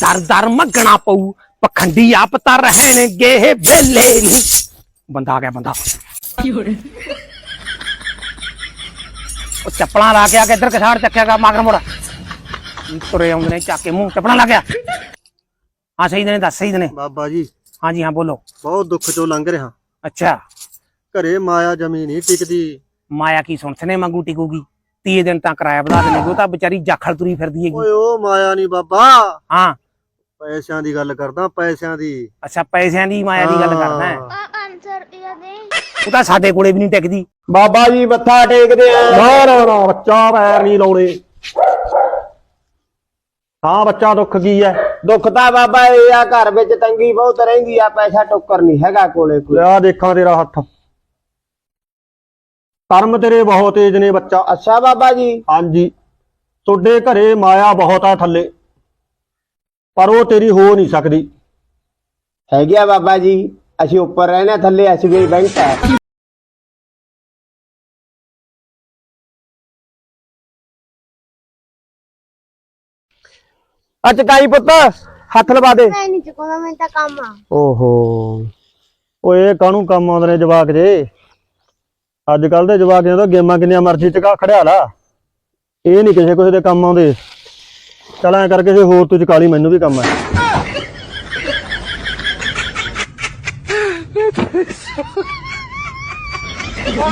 ਦਰ ਦਰ ਮੰਗਣਾ ਪਊ। ਪਖੰਡੀ ਆਪ ਤਾਂ ਰਹਿਣਗੇ ਇਹ ਵੇਲੇ ਨਹੀਂ। ਬੰਦਾ ਆ ਗਿਆ ਬੰਦਾ। ਉਹ ਚੱਪਲਾਂ ਲਾ ਕੇ ਆ ਕੇ ਇੱਧਰ ਕਸਾੜ ਚੱਕਿਆਗਾ ਮਗਰ ਮੋੜਾ। ਤੁਰੇ ਆਉਂਦੇ ਨੇ ਚੱਕ ਕੇ ਮੂੰਹ ਚੱਪਲਾਂ ਲਾ ਗਿਆ ਹਾਂ ਸਹੀ ਨੇ ਦੱਸ ਸਹੀ ਨੇ ਬਾਬਾ ਜੀ। ਹਾਂਜੀ ਹਾਂ ਬੋਲੋ। ਬਹੁਤ ਦੁੱਖ ਚੋਂ ਲੰਘ ਰਿਹਾ। ਅੱਛਾ। ਘਰੇ ਮਾਇਆ ਜਮੀ ਨਹੀਂ ਟਿਕਦੀ। ਮਾਇਆ ਕੀ ਸੁਣਸਨੇ ਮੰਗੂ ਟਿਕੂਗੀ। 30 ਦਿਨ ਤਾਂ ਕਿਰਾਇਆ ਵਧਾ ਦੇਣਗੇ ਉਹ ਤਾਂ ਵਿਚਾਰੀ ਜਾਖਲ ਤੁਰੀ ਫਿਰਦੀ ਹੈਗੀ। ਓਏ ਉਹ ਮਾਇਆ ਨਹੀਂ ਬਾਬਾ। ਹਾਂ। ਪੈਸਿਆਂ ਦੀ ਗੱਲ ਕਰਦਾ ਪੈਸਿਆਂ ਦੀ। ਅੱਛਾ ਪੈਸਿਆਂ ਦੀ ਮਾਇਆ ਦੀ ਗੱਲ ਕਰਦਾ ਹੈ। ਆਨਸਰ ਇਹ ਦੇ। ਉਹ ਤਾਂ ਸਾਡੇ ਕੋਲੇ ਵੀ ਨਹੀਂ ਟਿਕਦੀ। ਬਾਬਾ ਜੀ ਮੱਥਾ ਟੇਕਦੇ ਆ। ਨਾ ਨਾ ਨਾ ਬੱਚਾ ਪੈਰ ਨਹੀਂ ਲਾਉਣੇ। ਹਾਂ ਬੱਚਾ ਦੁੱਖ ਕੀ ਹੈ? ਦੁੱਖ ਤਾਂ ਬਾਬਾ ਇਹ ਆ ਘਰ ਵਿੱਚ ਤੰਗੀ ਬਹੁਤ ਰਹਿੰਦੀ ਆ ਪੈਸਾ ਟੋਕਰ ਨਹੀਂ ਹੈਗਾ ਕੋਲੇ ਕੋਈ। ਲਿਆ ਦੇਖਾਂ ਤੇਰਾ ਹੱਥ। ਕਰਮ ਤੇਰੇ ਬਹੁਤ ਤੇਜ ਨੇ ਬੱਚਾ। ਅੱਛਾ ਬਾਬਾ ਜੀ। ਹਾਂਜੀ। ਤੁਹਾਡੇ ਘਰੇ ਮਾਇਆ ਬਹੁਤ ਆ ਥੱਲੇ। ਪਰ ਉਹ ਤੇਰੀ ਹੋ ਨਹੀਂ ਸਕਦੀ। ਹੈਗੀ ਆ ਬਾਬਾ ਜੀ ਅਸੀਂ ਉੱਪਰ ਰਹਿੰਦੇ ਹਾਂ, ਥੱਲੇ ਐਸਬੀਆਈ ਬੈਂਕ ਹੈ। ਅੱਜ ਕਾਈ ਪੁੱਤ ਹੱਥ ਲਵਾ ਦੇ। ਮੈਂ ਨਹੀਂ ਚੁਕਾਉਂਦਾ ਮੈਂ ਤਾਂ ਕੰਮ ਆ। ਓਹੋ। ਓਏ ਕਾਹਨੂੰ ਕੰਮ ਆਉਂਦੇ ਨੇ ਜਵਾਕ ਜੇ? ਅੱਜ ਕੱਲ ਦੇ ਜਵਾਕ ਨੇ ਤਾਂ ਗੇਮਾਂ ਕਿੰਨੀਆਂ ਮਰਜ਼ੀ ਚਕਾ ਖੜਿਆ ਲਾ। ਇਹ ਨਹੀਂ ਕਿਸੇ ਕਿਸੇ ਦੇ ਕੰਮ ਆਉਂਦੇ। ਚਲ ਐ ਕਰਕੇ ਕਿਸੇ ਹੋਰ ਤੂੰ ਚਕਾ ਮੈਨੂੰ ਵੀ ਕੰਮ ਹੈ।